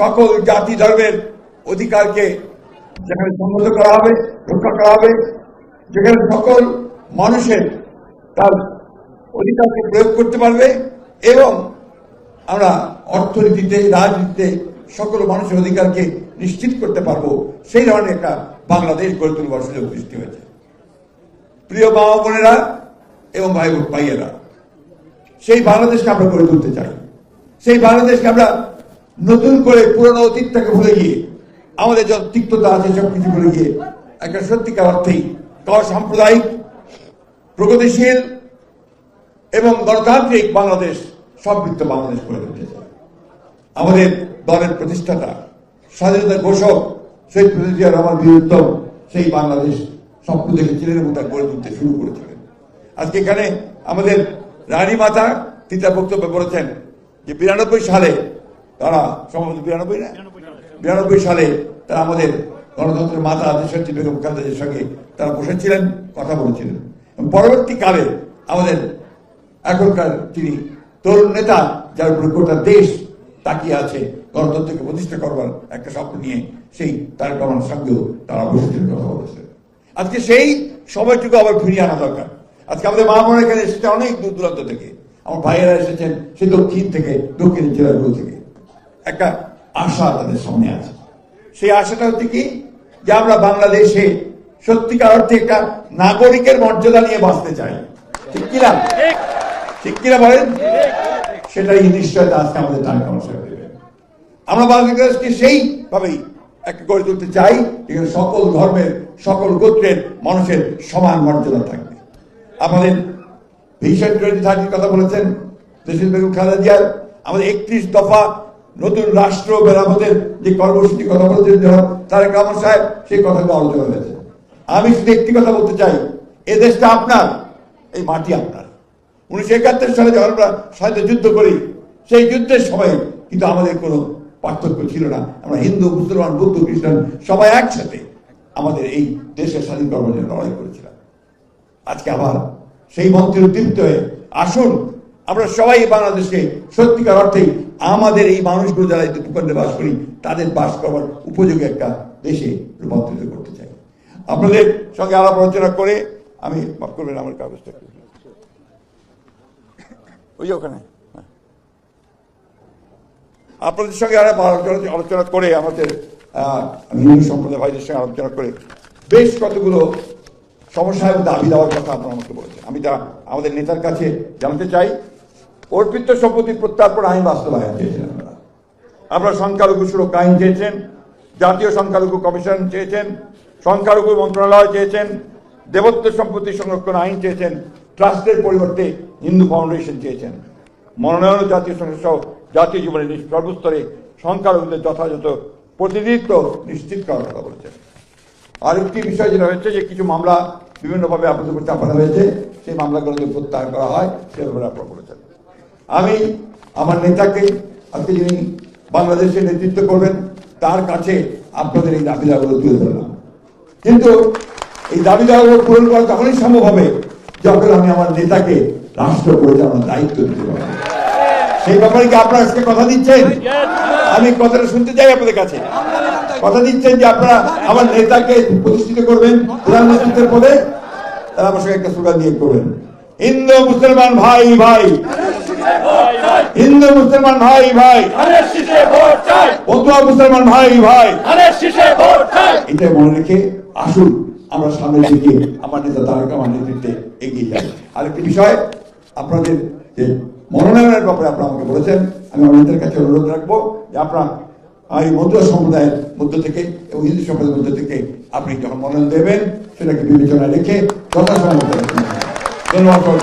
সকল জাতি ধর্মের অধিকারকে যেখানে সম্মত করা হবে, রক্ষা করা হবে, যেখানে সকল মানুষের তার অধিকারকে প্রয়োগ করতে পারবে এবং আমরা অর্থনীতিতে, রাজনীতিতে সকল মানুষের অধিকারকে নিশ্চিত করতে পারব। সেই ধরনের একটা বাংলাদেশ গড়ে তুলবার সুযোগ সৃষ্টি হয়েছে। প্রিয় বাবা বোনেরা এবং ভাই ভাইয়েরা, সেই বাংলাদেশকে আমরা গড়ে তুলতে চাই। সেই বাংলাদেশকে আমরা নতুন করে পুরনো অতীতটাকে ভুলে গিয়ে, আমাদের যত তিক্ততা আছে সব কিছু ভুলে গিয়ে, একটা সত্যিকার অর্থেই সাম্প্রদায়িক, প্রগতিশীল এবং গণতান্ত্রিক বাংলাদেশ সমৃদ্ধ বাংলাদেশ করে তুলতে চাই আমাদের দলের প্রতিষ্ঠাতা, স্বাধীনতা ঘোষক শহীদ প্রেসিডেন্ট রহমান বীরুত্তম সেই বাংলাদেশ স্বপ্ন দেখেছিলেন এবং তা গড়ে তুলতে শুরু করেছিলেন আজকে এখানে আমাদের রানী মাতা তিতা বক্তব্য বলেছেন যে বিরানব্বই সালে তারা সম্ভবত বিরানব্বই না? বিরানব্বই সালে তারা আমাদের গণতন্ত্রের মাতা দেশত্রী বেগম খালেদাদের সঙ্গে তারা বসেছিলেন, কথা বলেছিলেন। পরবর্তীকালে আমাদের এখনকার তিনি তরুণ নেতা, যার উপরে গোটা দেশ তাকিয়ে আছে গণতন্ত্রকে প্রতিষ্ঠা করবার একটা স্বপ্ন নিয়ে, সেই তার রহমানের সঙ্গেও তারা বসেছিলেন, কথা বলেছেন আজকে সেই সময়টুকু আবার ফিরিয়ে আনা দরকার। আজকে আমাদের মা বোনের এখানে এসেছে অনেক দূর দূরান্ত থেকে। আমার ভাইয়েরা এসেছেন সে দক্ষিণ থেকে, দক্ষিণ জেলাগুলো থেকে। একটা আশা তাদের সামনে আছে। সেই আশাটা হচ্ছে কি? যে আমরা বাংলাদেশে সত্যিকার অর্থে একটা নাগরিকের মর্যাদা নিয়ে বাঁচতে চাই। ঠিক কিনা ঠিক কিনা বলেন? সেটাই নিশ্চয়তা আজকে আমাদের কর্মসূচি দেবে আমরা বাংলাদেশকে সেইভাবেই একটা গড়ে তুলতে চাই এখানে সকল ধর্মের, সকল গোত্রের মানুষের সমান মর্যাদা থাকবে। আমাদের ভিশন টোয়েন্টি থার্টির কথা বলেছেন দেশের বেগম খালেদা জিয়ার আমাদের একত্রিশ দফা নতুন রাষ্ট্র মেরামতের যে কর্মসূচি কথা বলেছেন তারেক রহমান সাহেব সেই কথাগুলো আলোচনা হয়েছে। আমি শুধু একটি কথা বলতে চাই, এ দেশটা আপনার, এই মাটি আপনার। উনিশশো একাত্তর সালে যখন আমরা স্বাধীনতা যুদ্ধ করি, সেই যুদ্ধের সময় কিন্তু আমাদের কোনো পার্থক্য ছিল না। আমরা হিন্দু, মুসলমান, বৌদ্ধ, খ্রিস্টান সবাই একসাথে আমাদের এই দেশের স্বাধীন করার জন্য লড়াই করেছিলাম। আজকে আবার সেই মন্ত্রী উদ্দীপ্ত হয়ে আসুন আমরা সবাই বাংলাদেশকে সত্যিকার অর্থে আমাদের এই মানুষগুলো যারা এই উপখণ্ডে বাস করি, তাদের বাস করবার উপযোগী একটা দেশে রূপান্তরিত করতে চাই। আপনাদের সঙ্গে আলাপ আলোচনা করে আমি মাফ করবেন, আমার কাগজটা ওই ওখানে। হ্যাঁ। আপনাদের সঙ্গে আলাপ আলোচনা আলোচনা করে আমাদের হিন্দু সম্প্রদায় ভাইদের সঙ্গে আলোচনা করে বেশ কতগুলো সমস্যা এবং দাবি দেওয়ার কথা আপনারা আমাকে বলেছেন। আমি তা আমাদের নেতার কাছে জানতে চাই। অর্পিত সম্পত্তির প্রত্যার্পণ আইন বাস্তবায়ন আপনারা আপনারা সংখ্যালঘু সুরক্ষা আইন চেয়েছেন, জাতীয় সংখ্যালঘু কমিশন চেয়েছেন, সংখ্যালঘু মন্ত্রণালয় চেয়েছেন, দেবত্ব সম্পত্তি সংরক্ষণ আইন চেয়েছেন, ট্রাস্টের পরিবর্তে হিন্দু ফাউন্ডেশন চেয়েছেন। মনোনয়ন জাতীয় সংসদ সহ জাতীয় জীবনের সর্বস্তরে সংখ্যালঘুদের যথাযথ প্রতিনিধিত্ব নিশ্চিত করার কথা বলেছেন। আরেকটি বিষয় যেটা হয়েছে যে কিছু মামলা বিভিন্নভাবে আপনাদের উপর চাপানো হয়েছে, সেই মামলাগুলো যদি প্রত্যাহার করা হয়, সে ব্যাপারে আপনারা বলেছেন। আমি আমার নেতাকে আজকে যিনি বাংলাদেশের নেতৃত্ব করবেন, তার কাছে আপনাদের এই দাবি দাওয়াগুলো তুলে ধরলাম। কিন্তু এই দাবি দাওয়াগুলো পূরণ করা তখনই সম্ভব হবে, যখন আমি আমার নেতাকে রাষ্ট্র পরিচালনার দায়িত্ব দিতে পারব। সেই ব্যাপারে কি আপনারা আজকে কথা দিচ্ছেন? আমি কথাটা শুনতে চাই আপনাদের কাছে। কথা দিচ্ছেন যে আপনারা আমার নেতাকে প্রতিষ্ঠিত করবেন প্রধানমন্ত্রীদের পদে, তারা আমার সঙ্গে একটা স্লোগান দিয়ে করবেন। হিন্দু, মুসলমান, ভাই ভাই হিন্দু মুসলমান ভাই ভাই। বন্ধুয়া মুসলমান ভাই ভাই। এটাই মনে রেখে আসুন, আমরা সামনের দিকে আমার নেতা তারেক আমার নেতৃত্বে এগিয়ে যাই। আরেকটি বিষয়, আপনাদের যে মনোনয়নের ব্যাপারে আপনারা আমাকে বলেছেন, আমি আমার নেতার কাছে অনুরোধ রাখব যে আপনার এই মধ্য সম্প্রদায়ের মধ্য থেকে এবং হিন্দু সম্প্রদায়ের মধ্য থেকে আপনি যখন মনোনয়ন দেবেন, সেটাকে বিবেচনায় রেখে যথাসময় ধন্যবাদ।